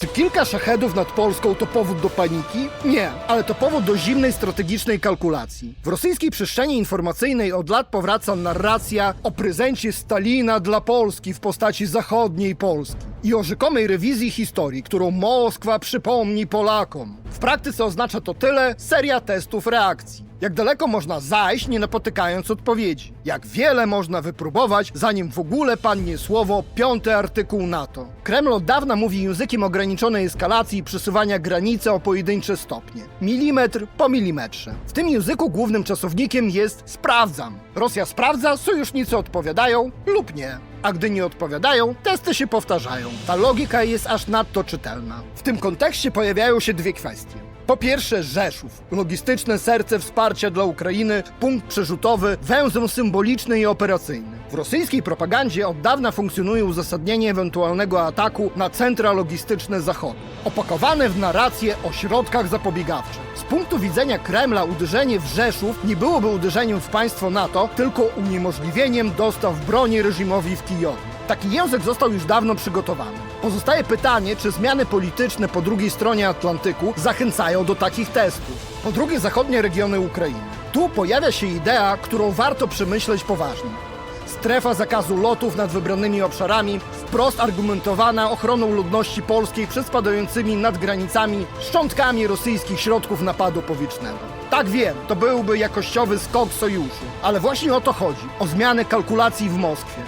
Czy kilka szachedów nad Polską to powód do paniki? Nie, ale to powód do zimnej strategicznej kalkulacji. W rosyjskiej przestrzeni informacyjnej od lat powraca narracja o prezencie Stalina dla Polski w postaci zachodniej Polski i o rzekomej rewizji historii, którą Moskwa przypomni Polakom. W praktyce oznacza to tyle seria testów reakcji. Jak daleko można zajść, nie napotykając odpowiedzi? Jak wiele można wypróbować, zanim w ogóle padnie słowo piąty artykuł NATO? Kreml od dawna mówi językiem ograniczonej eskalacji i przesuwania granicy o pojedyncze stopnie. Milimetr po milimetrze. W tym języku głównym czasownikiem jest sprawdzam. Rosja sprawdza, sojusznicy odpowiadają lub nie. A gdy nie odpowiadają, testy się powtarzają. Ta logika jest aż nadto czytelna. W tym kontekście pojawiają się dwie kwestie. Po pierwsze Rzeszów, logistyczne serce wsparcia dla Ukrainy, punkt przerzutowy, węzeł symboliczny i operacyjny. W rosyjskiej propagandzie od dawna funkcjonuje uzasadnienie ewentualnego ataku na centra logistyczne Zachodu, opakowane w narrację o środkach zapobiegawczych. Z punktu widzenia Kremla uderzenie w Rzeszów nie byłoby uderzeniem w państwo NATO, tylko uniemożliwieniem dostaw broni reżimowi w Kijowie. Taki język został już dawno przygotowany. Pozostaje pytanie, czy zmiany polityczne po drugiej stronie Atlantyku zachęcają do takich testów. Po drugie, zachodnie regiony Ukrainy. Tu pojawia się idea, którą warto przemyśleć poważnie. Strefa zakazu lotów nad wybranymi obszarami, wprost argumentowana ochroną ludności polskiej przed spadającymi nad granicami szczątkami rosyjskich środków napadu powietrznego. Tak wiem, to byłby jakościowy skok sojuszu, ale właśnie o to chodzi o zmianę kalkulacji w Moskwie.